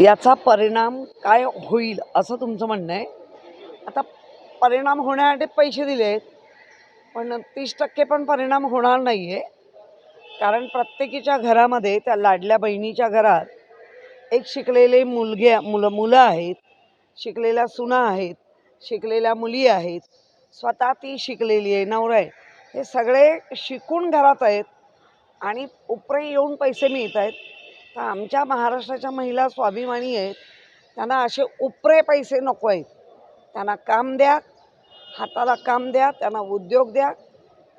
याचा परिणाम काय होईल असं तुमचं म्हणणं आहे. आता परिणाम होण्यासाठी पैसे दिले आहेत पण तीस टक्के पण परिणाम होणार नाही आहे कारण प्रत्येकीच्या घरामध्ये त्या लाडल्या बहिणीच्या घरात एक शिकलेले मुलगे मुलं मुलं आहेत शिकलेल्या सुना आहेत शिकलेल्या मुली आहेत स्वतः ती शिकलेली आहे नवरा आहे. हे सगळे शिकून घरात आहेत आणि उपरे येऊन पैसे मिळत आहेत. तर आमच्या महाराष्ट्राच्या महिला स्वाभिमानी आहेत. त्यांना असे उपरे पैसे नको आहेत. त्यांना काम द्या हाताला काम द्या त्यांना उद्योग द्या.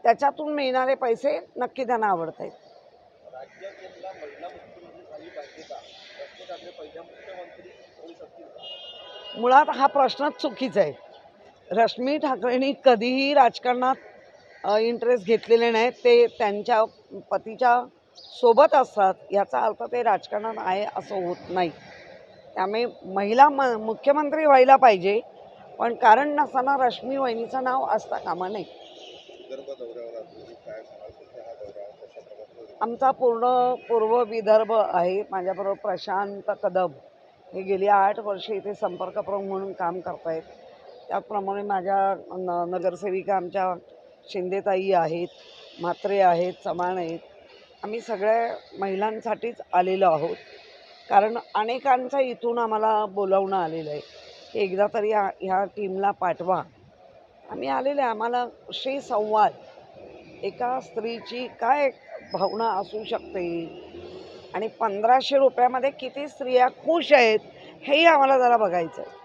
त्याच्यातून मिळणारे पैसे नक्की त्यांना आवडत आहेत. मुळात हा प्रश्नच चुकीचा आहे. रश्मी ठाकरेंनी कधीही राजकारणात इंटरेस्ट घेतलेले नाहीत. ते त्यांच्या पतीच्या सोबत असतात याचा अर्थ ते राजकारणात आहे असं होत नाही. त्यामुळे महिला म मुख्यमंत्री व्हायला पाहिजे पण कारण नसताना रश्मी वहिनीचं नाव असता कामा नये. आमचा पूर्ण पूर्व विदर्भ आहे माझ्याबरोबर प्रशांत कदम. हे गेली आठ वर्षे इथे संपर्क प्रमुख म्हणून काम करतायत. त्याचप्रमाणे माझ्या न नगरसेविका आमच्या शिंदेताई आहेत म्हात्रे आहेत चव्हाण आहेत. आम्ही सगळ्या महिलांसाठीच आलेलो आहोत. कारण अनेकांचं इथून आम्हाला बोलावणं आलेलं आहे. की एकदा तरी ह्या ह्या टीमला पाठवा. आम्ही आलेलं आहे. आम्हाला श्री संवाद एका स्त्रीची काय भावना असू शकते? आणि पंधराशे रुपयामध्ये किती स्त्रिया खुश आहेत हेही आम्हाला जरा बघायचं आहे